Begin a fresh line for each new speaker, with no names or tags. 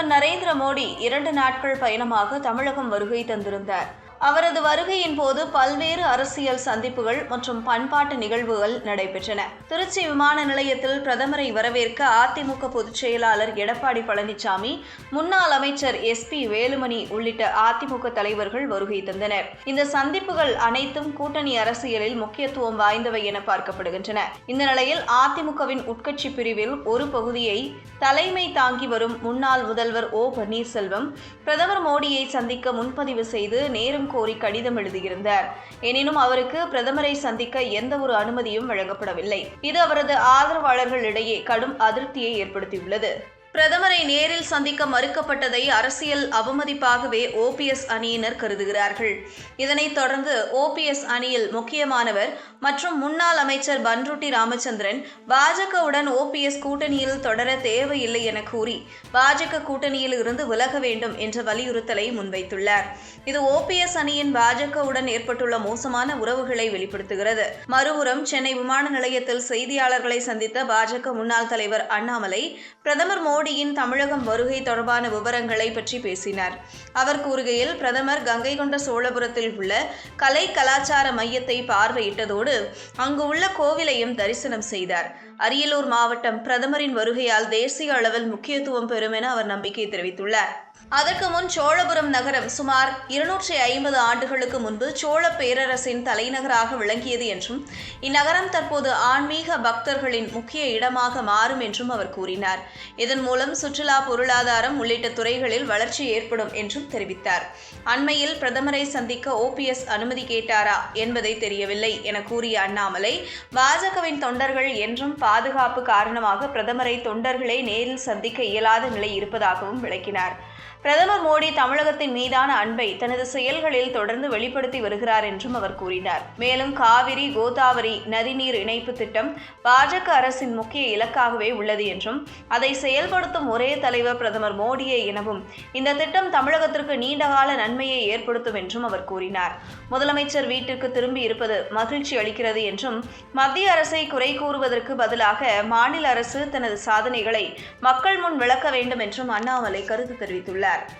பிரதமர் நரேந்திர மோடி இரண்டு நாட்கள் பயணமாக தமிழகம் வருகை தந்திருந்தார். அவரது வருகையின் போது பல்வேறு அரசியல் சந்திப்புகள் மற்றும் பண்பாட்டு நிகழ்வுகள் நடைபெற்றன. திருச்சி விமான நிலையத்தில் பிரதமரை வரவேற்க அதிமுக பொதுச் செயலாளர் எடப்பாடி பழனிசாமி முன்னாள் அமைச்சர் எஸ் பி வேலுமணி உள்ளிட்ட அதிமுக தலைவர்கள் வருகை தந்தனர். இந்த சந்திப்புகள் அனைத்தும் கூட்டணி அரசியலில் முக்கியத்துவம் வாய்ந்தவை என பார்க்கப்படுகின்றன. இந்த நிலையில் அதிமுகவின் உட்கட்சி பிரிவில் ஒரு பகுதியை தலைமை தாங்கி வரும் முன்னாள் முதல்வர் ஓ பன்னீர்செல்வம் பிரதமர் மோடியை சந்திக்க முன்பதிவு செய்து நேரம் கோரி கடிதம் எழுதியிருந்தார். எனினும் அவருக்கு பிரதமரை சந்திக்க எந்த ஒரு அனுமதியும் வழங்கப்படவில்லை. இது அவரது ஆதரவாளர்களிடையே கடும் அதிருப்தியை ஏற்படுத்தியுள்ளது. பிரதமரை நேரில் சந்திக்க மறுக்கப்பட்டதை அரசியல் அவமதிப்பாகவே ஓபிஎஸ் அணியினர் கருதுகிறார்கள். இதனைத் தொடர்ந்து ஓபிஎஸ் அணியில் முக்கியமானவர் மற்றும் முன்னாள் அமைச்சர் பன்ருட்டி ராமச்சந்திரன் பாஜகவுடன் ஓபிஎஸ் கூட்டணியில் தொடர தேவையில்லை என கூறி பாஜக கூட்டணியில் இருந்து விலக வேண்டும் என்ற வலியுறுத்தலை முன்வைத்துள்ளார். இது ஓபிஎஸ் அணியின் பாஜகவுடன் ஏற்பட்டுள்ள மோசமான உறவுகளை வெளிப்படுத்துகிறது. மறுபுறம் சென்னை விமான நிலையத்தில் செய்தியாளர்களை சந்தித்த பாஜக முன்னாள் தலைவர் அண்ணாமலை பிரதமர் மோடியின் தமிழகம் வருகை தொடர்பான விவரங்களை பற்றி பேசினார். அவர் கூறுகையில் பிரதமர் கங்கை கொண்ட சோழபுரத்தில் உள்ள கலை கலாச்சார மையத்தை பார்வையிட்டதோடு அங்கு உள்ள கோவிலையும் தரிசனம் செய்தார். அரியலூர் மாவட்டம் பிரதமரின் வருகையால் தேசிய அளவில் முக்கியத்துவம் பெறும் என அவர் நம்பிக்கை தெரிவித்துள்ளார். அதற்கு முன் சோழபுரம் நகரம் சுமார் இருநூற்றி ஐம்பது ஆண்டுகளுக்கு முன்பு சோழ பேரரசின் தலைநகராக விளங்கியது என்றும் இந்நகரம் தற்போது ஆன்மீக பக்தர்களின் முக்கிய இடமாக மாறும் என்றும் அவர் கூறினார். இதன் மூலம் சுற்றுலா பொருளாதாரம் உள்ளிட்ட துறைகளில் வளர்ச்சி ஏற்படும் என்றும் தெரிவித்தார். அண்மையில் பிரதமரை சந்திக்க ஓபிஎஸ் அனுமதி கேட்டாரா என்பதை தெரியவில்லை என கூறிய அண்ணாமலை பாஜகவின் தொண்டர்கள் என்றும் பாதுகாப்பு காரணமாக பிரதமரை தொண்டர்களே நேரில் சந்திக்க இயலாத நிலை இருப்பதாகவும் விளக்கினார். பிரதமர் மோடி தமிழகத்தின் மீதான அன்பை தனது செயல்களில் தொடர்ந்து வெளிப்படுத்தி வருகிறார் என்றும் அவர் கூறினார். மேலும் காவிரி கோதாவரி நதிநீர் இணைப்பு திட்டம் பாஜக அரசின் முக்கிய இலக்காகவே உள்ளது என்றும் அதை செயல்படுத்தும் ஒரே தலைவர் பிரதமர் மோடியே எனவும் இந்த திட்டம் தமிழகத்திற்கு நீண்டகால நன்மையை ஏற்படுத்தும் என்றும் அவர் கூறினார். முதலமைச்சர் வீட்டிற்கு திரும்பி இருப்பது மகிழ்ச்சி அளிக்கிறது என்றும் மத்திய அரசை குறை கூறுவதற்கு பதிலாக மாநில அரசு தனது சாதனைகளை மக்கள் முன் விளக்க வேண்டும் என்றும் அண்ணாமலை கருத்து தெரிவித்துள்ளார். celular.